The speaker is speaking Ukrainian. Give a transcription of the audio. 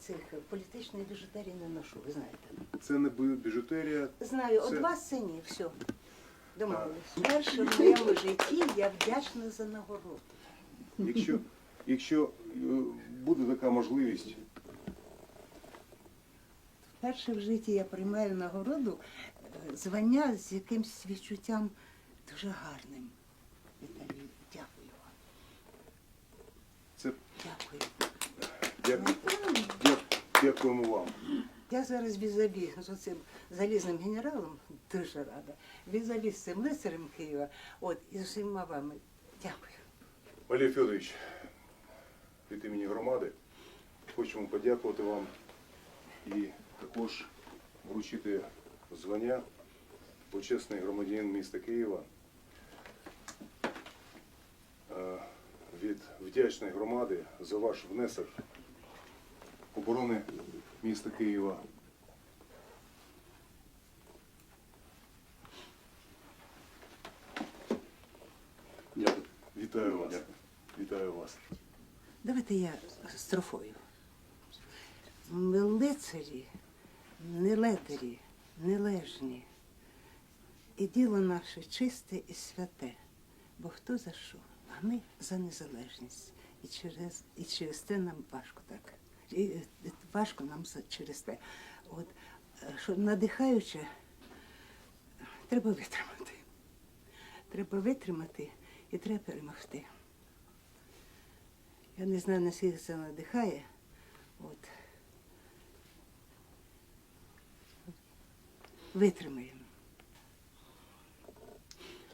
цих політичної біжутерії не ношу, ви знаєте. Це не біжутерія. Знаю, Це- от вас це ні, все. Домовились. Перше в моєму житті я вдячна за нагороду. Якщо, якщо е, буде така можливість, Перше в житті я приймаю нагороду е, звання з якимсь відчуттям дуже гарним. Віталій, дякую вам. це Дякую. дя- дя- дякуємо вам. Я зараз візаві з цим залізним генералом дуже рада. Візаві з цим лицарем Києва. От і з усіма вами. Дякую. Валерій Федорович, від імені громади хочемо подякувати вам і також вручити звання почесний громадянин міста Києва е, від вдячної громади за ваш внесок оборони міста Києва. Дякую. Вітаю вас. Дякую. Вітаю вас. Давайте я строфою. Ми лицарі, не летарі, нележні. І діло наше чисте і святе. Бо хто за що? А ми за незалежність. І через, і через те нам важко так. І важко нам через те. От, е, що надихаюче, треба витримати. Треба витримати і треба перемогти. Я не знаю, наскільки це надихає. От. Витримаємо.